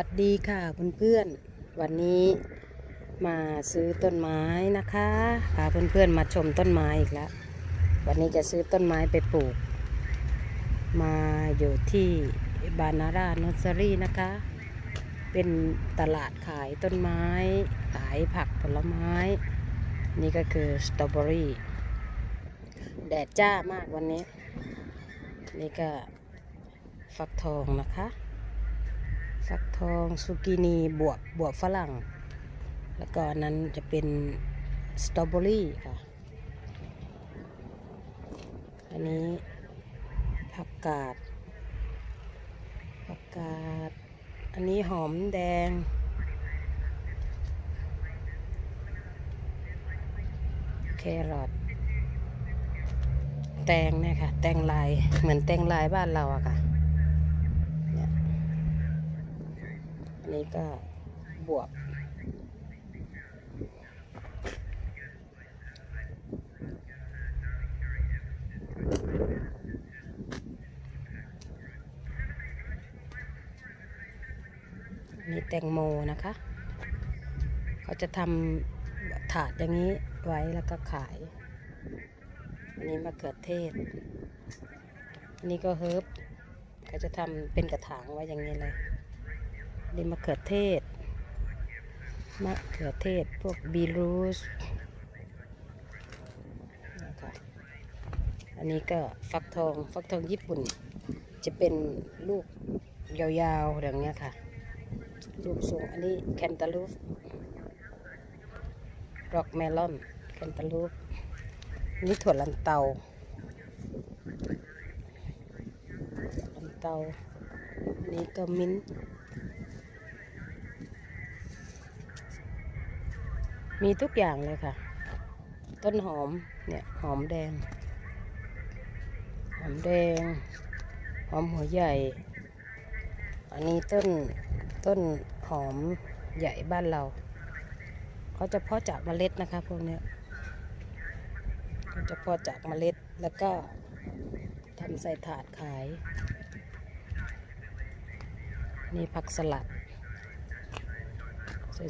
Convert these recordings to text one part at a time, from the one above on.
สวัสดีค่ะเพื่อนๆวันนี้มาซื้อต้นไม้นะคะพาเพื่อนๆมาชมต้นไม้อีกแล้ววันนี้จะซื้อต้นไม้ไปปลูก มาอยู่ที่บานาร่าเนอร์เซอรี่นะคะ เป็นตลาดขายต้นไม้ ขายผักผลไม้ นี่ก็คือสตรอเบอรี่แดดจ้ามากวันนี้ นี่ก็ฟักทองนะคะ องซูกินีบวบบวบฝรั่ง แล้วก็นนั้นจะเป็นสตรอเบอรี่ค่ะ อันนี้ผักกาดผักกาด อันนี้หอมแดง แครอทแตงเนี่ยค่ะ แตงลาย เหมือนแตงลายบ้านเราอะค่ะ เนี่ย อั นี้ก็บวบนี่แตงโมนะคะ เขาจะทำถาดอย่างนี้ไว้แล้วก็ขาย อันนี้มะเขือเทศ อันนี้ก็เฮิร์บเขาจะทำเป็นกระถางไว้อย่างนี้เลย นี่มะเขือเทศ มะเขือเทศ พวกบีรูสนะคะอันนี้ก็ฟักทอง ฟักทองญี่ปุ่น จะเป็นลูกยาวๆอย่างเงี้ยค่ะ ลูกสูง อันนี้แคนตาลูปร็อกเมลอนแคนตาลูปนี่ถั่วลันเตาลันเตา อันนี้ก็มิ้น มีทุกอย่างเลยค่ะ ต้นหอมเนี่ยหอมแดง หอมแดง หอมหัวใหญ่ อันนี้ต้นต้นหอมใหญ่บ้านเรา เขาจะเพาะจากเมล็ดนะคะพวกเนี้ยเขาจะเพาะจากเมล็ดแล้วก็ทำใส่ถาดขาย นี่ผักสลัด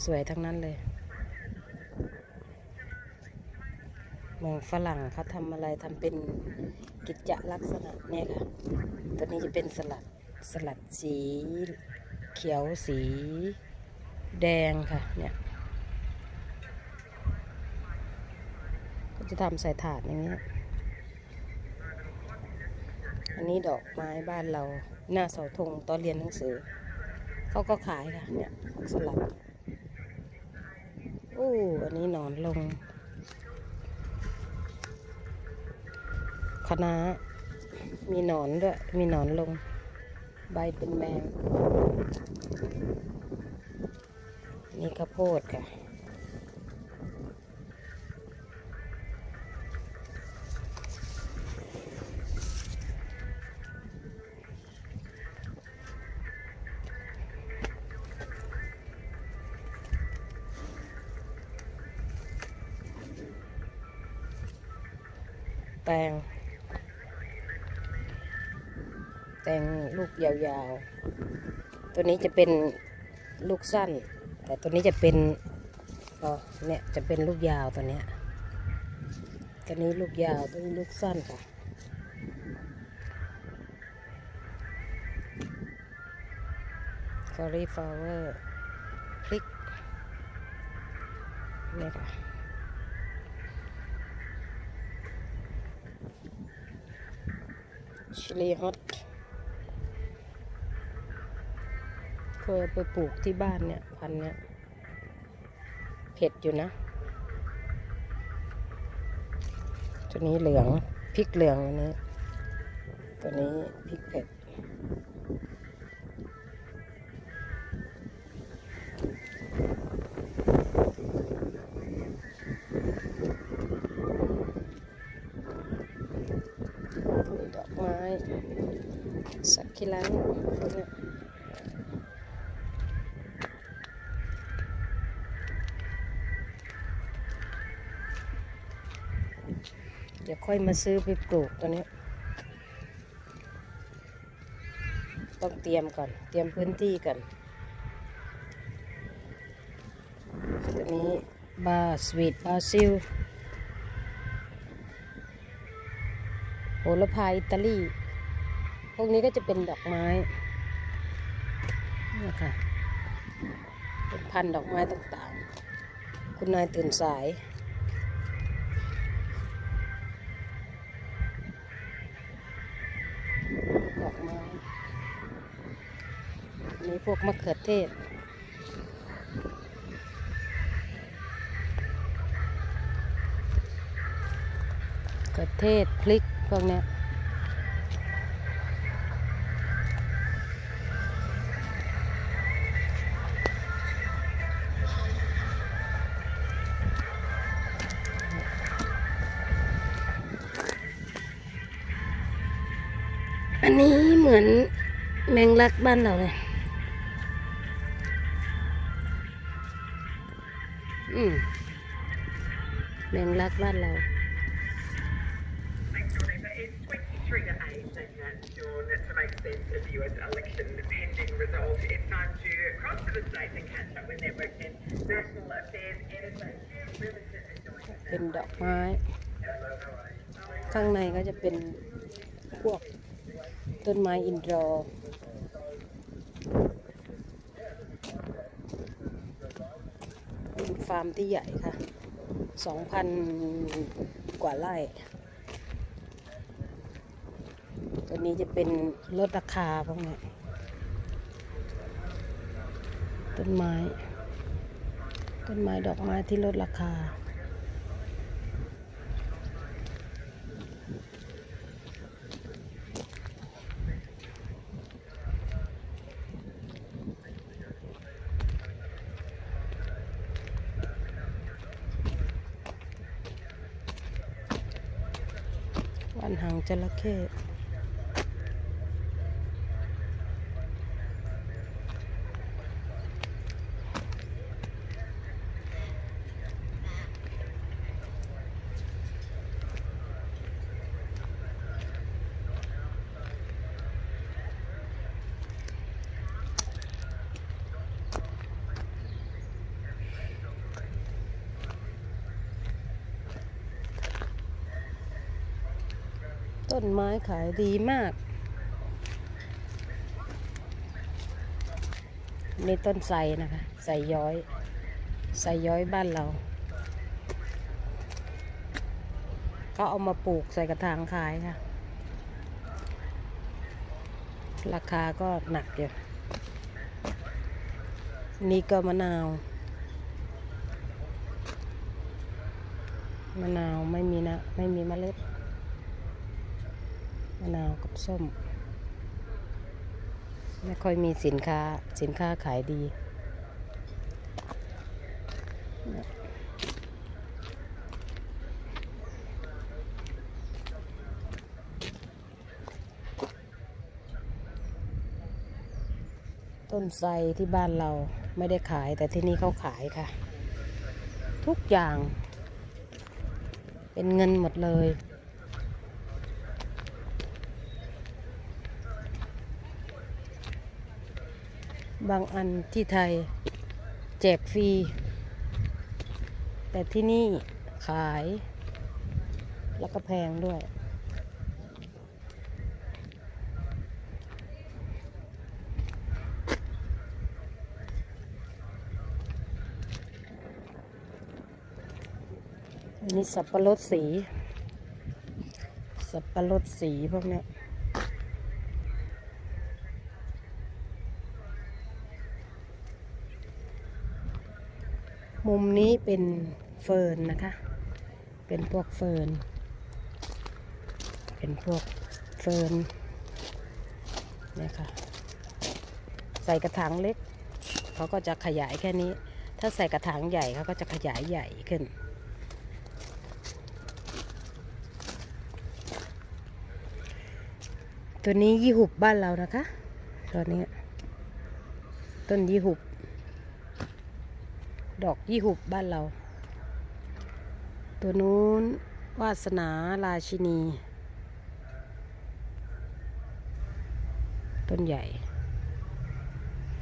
สวยๆ ทั้งนั้นเลย เมืองฝรั่งเขาทำอะไรทำเป็นกิจจลักษณะเนี่ยค่ะ ตัวนี้จะเป็นสลัดสลัดสีเขียวสีแดงค่ะเนี่ยก็จะทำใส่ถาดอย่างนี้อันนี้ดอกไม้บ้านเราหน้าเสาธงตอนเรียนหนังสือเขาก็ขายค่ะเนี่ยสลัดโอ้อันนี้นอนลง คณะน้า มีหนอนด้วย มีหนอนลง ใบเป็นแมง นี่ข้าวโพดค่ะแตงแตงลูกยาวๆ ตัวนี้จะเป็นลูกสั้น แต่ตัวนี้จะเป็นอ๋อเนี่ยจะเป็นลูกยาวตัวเนี้ยตัวนี้ลูกยาวตัวนี้ลูกสั้นค่ะ cauliflower พริกเนี่ยค่ะชิลีฮอตเค ยเอาไปปลูกที่บ้านเนี่ยพันเนี่ยเผ็ดอยู่นะ ตัวนี้เหลืองพริกเหลืองอันนี้ ตัวนี้พริกเผ็ดดอกไม้สักคิลันพวเนี้ย ดี๋ยวค่อยมาซื้อไปปลูกตัวนี้ ต้องเตรียมก่อน เตรียมพื้นที่ก่อนตัวนี้บาสวีทบาซิลโหระพาอิตาลี พวกนี้ก็จะเป็นดอกไม้นี่ค่ะ เป็นพันดอกไม้ต่างๆ คุณนายตื่นสาย มีพวกมะเขือเทศ เขือเทศพริกพวกเนี้ เหมือนแมงลักบ้านเราเลย อืมแมงลักบ้านเรา เป็นดอกไม้ ข้างในก็จะเป็นพวก ต้นไม้อินทรเป็นฟาร์มที่ใหญ่ค่ะ 2,000 กว่าไร่ตัวนี้จะเป็นลดราคาพวกนี้ต้นไม้ ต้นไม้ดอกไม้ที่ลดราคา วัน หางจระเข้ นไม้ขายดีมาก นี่ต้นไทรนะคะไทรย้อยไทรย้อยบ้านเราเขาเอามาปลูกใส่กระถางขายค่ะ ราคาก็หนักอยู่ นี่ก็มะนาวมะนาวไม่มีนะ ไม่มีเมล็ด มะนาวกับส้ม ไม่ค่อยมีสินค้าสินค้าขายดี ต้นไทรที่บ้านเราไม่ได้ขายแต่ที่นี่เขาขายค่ะ ทุกอย่าง เป็นเงินหมดเลย บางอันที่ไทย แจกฟรี แต่ที่นี่ขาย แล้วก็แพงด้วยนนี้สับปะรดสี สับปะรดสีพวกเนี้ มุมนี้เป็นเฟิร์นนะคะ เป็นพวกเฟิร์น เป็นพวกเฟิร์นนี่ค่ะ ใส่กระถางเล็ก เขาก็จะขยายแค่นี้ ถ้าใส่กระถางใหญ่เขาก็จะขยายใหญ่ขึ้น ตัวนี้ยี่หุบบ้านเรานะคะ ตัวนี้ ต้นยี่หุบ ดอกยี่หุบบ้านเรา ตัวนู้นวาสนาราชินี ต้นใหญ่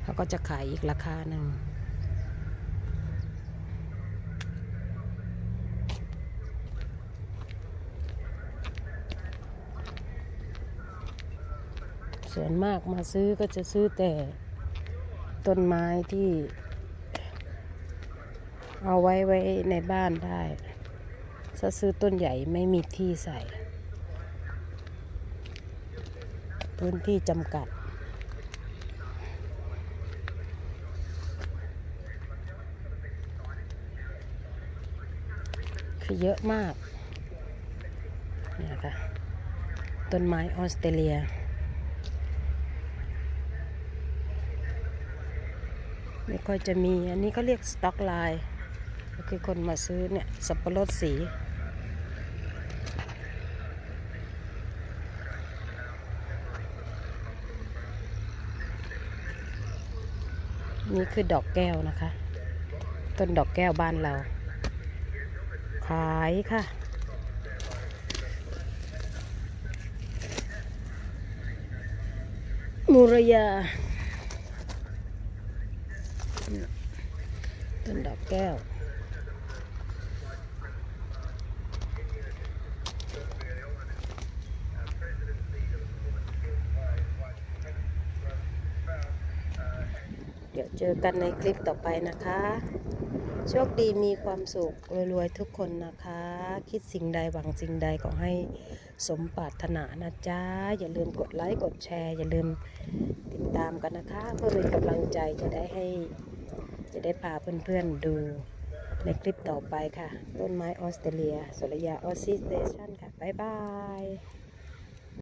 เขาก็จะขายอีกราคาหนึ่งส่วนมากมาซื้อก็จะซื้อแต่ต้นไม้ที่ เอาไว้ไว้ในบ้านได้ถ้าซื้อต้นใหญ่ไม่มีที่ใส่ พื้นที่จำกัด คือเยอะมาก เนี่ยค่ะ ต้นไม้ออสเตรเลียไม่ค่อยจะมี อันนี้เขาเรียกสต็อกไลน์ ก็คือคนมาซื้อเนี่ยสับปะรดสี นี่คือดอกแก้วนะคะ ต้นดอกแก้วบ้านเรา ขายค่ะมูรยาต้นดอกแก้วเดี๋ยว เจอกันในคลิปต่อไปนะคะ โชคดีมีความสุขรวยๆทุกคนนะคะ คิดสิ่งใดหวังสิ่งใดก็ให้สมปรารถนานะจ๊ะ อย่าลืมกดไลค์กดแชร์ อย่าลืมติดตามกันนะคะ เพื่อเป็นกำลังใจจะได้ให้ จะได้พาเพื่อนๆดูในคลิปต่อไปค่ะ ต้นไม้ออสเตรเลียสุรยาออสซิสเตชันค่ะ บ๊ายบาย